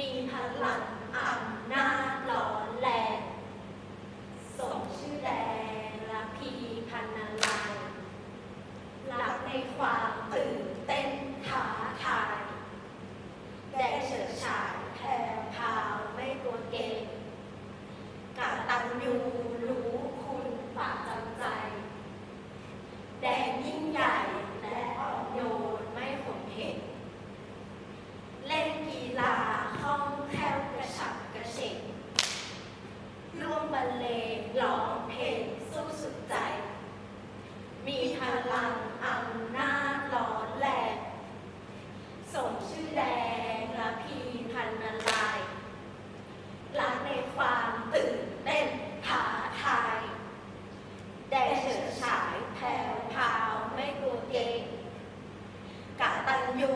มีพลัง เลร้องเพลงสู้สุดใจ มีพลังอำนาจร้อนแรงสมชื่อแดงละพีพันนาลายรักในความตื่นเต้นท้าทายแดงเฉิดฉายแผ่วพาวไม่กลัวเกงกะตันยู